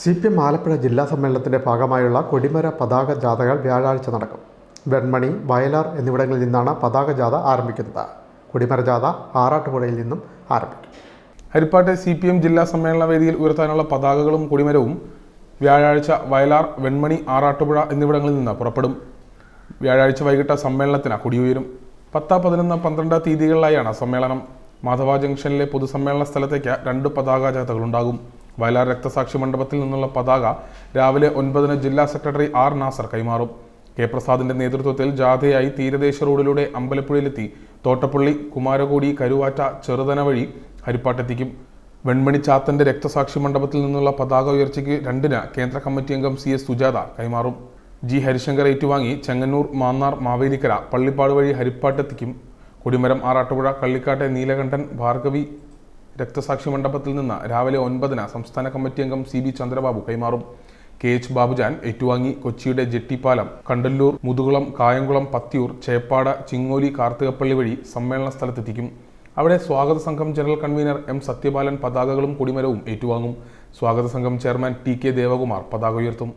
C P M Alappuzha ജില്ലാ സമ്മേളനത്തിന്റെ ഭാഗമായുള്ള കൊടിമര പതാക ജാഥകൾ വ്യാഴാഴ്ച നടക്കും. വെൺമണി വയലാർ എന്നിവിടങ്ങളിൽ നിന്നാണ് പതാക ജാഥ ആരംഭിക്കുന്നത്. കൊടിമര ജാഥ ആറാട്ടുപുഴയിൽ നിന്നും ആരംഭിക്കും. ഹരിപ്പാട്ടെ സി പി എം ജില്ലാ സമ്മേളന വേദിയിൽ ഉയർത്താനുള്ള പതാകകളും കൊടിമരവും വ്യാഴാഴ്ച വയലാർ വെൺമണി ആറാട്ടുപുഴ എന്നിവിടങ്ങളിൽ നിന്ന് പുറപ്പെടും. വ്യാഴാഴ്ച വൈകിട്ട് സമ്മേളനത്തിന് കൊടിയുയരും. പത്ത് പതിനൊന്ന് പന്ത്രണ്ട് തീയതികളിലായാണ് സമ്മേളനം. മാധവ ജംഗ്ഷനിലെ പൊതുസമ്മേളന സ്ഥലത്തേക്ക് രണ്ട് പതാക ജാഥകളുണ്ടാകും. വയലാർ രക്തസാക്ഷി മണ്ഡപത്തിൽ നിന്നുള്ള പതാക രാവിലെ ഒൻപതിന് ജില്ലാ സെക്രട്ടറി ആർ നാസർ കൈമാറും. കെ പ്രസാദിന്റെ നേതൃത്വത്തിൽ ജാഥയായി തീരദേശ റോഡിലൂടെ അമ്പലപ്പുഴയിലെത്തി തോട്ടപ്പള്ളി കുമാരകോടി കരുവാറ്റ ചെറുതന വഴി ഹരിപ്പാട്ടെത്തിക്കും. വെൺമണി ചാത്തന്റെ രക്തസാക്ഷി മണ്ഡപത്തിൽ നിന്നുള്ള പതാക ഉയർച്ചയ്ക്ക് രണ്ടിന് കേന്ദ്ര കമ്മിറ്റി അംഗം സി എസ് സുജാത കൈമാറും. ജി ഹരിശങ്കർ ഏറ്റുവാങ്ങി ചെങ്ങന്നൂർ മാന്നാർ മാവേലിക്കര പള്ളിപ്പാട് വഴി ഹരിപ്പാട്ടെത്തിക്കും. കൊടിമരം ആറാട്ടുപുഴ കള്ളിക്കാട്ടെ നീലകണ്ഠൻ ഭാർഗവി രക്തസാക്ഷി മണ്ഡപത്തിൽ നിന്ന് രാവിലെ ഒൻപതിന് സംസ്ഥാന കമ്മിറ്റി അംഗം സി ബി ചന്ദ്രബാബു കൈമാറും. കെ എച്ച് ബാബുജാൻ ഏറ്റുവാങ്ങി കൊച്ചിയുടെ ജെട്ടിപ്പാലം കണ്ടല്ലൂർ മുതുകുളം കായംകുളം പത്തിയൂർ ചേപ്പാട ചിങ്ങോലി കാർത്തികപ്പള്ളി വഴി സമ്മേളന സ്ഥലത്തെത്തിക്കും. അവിടെ സ്വാഗത സംഘം ജനറൽ കൺവീനർ എം സത്യപാലൻ പതാകകളും കൊടിമരവും ഏറ്റുവാങ്ങും. സ്വാഗത സംഘം ചെയർമാൻ ടി കെ ദേവകുമാർ പതാക ഉയർത്തും.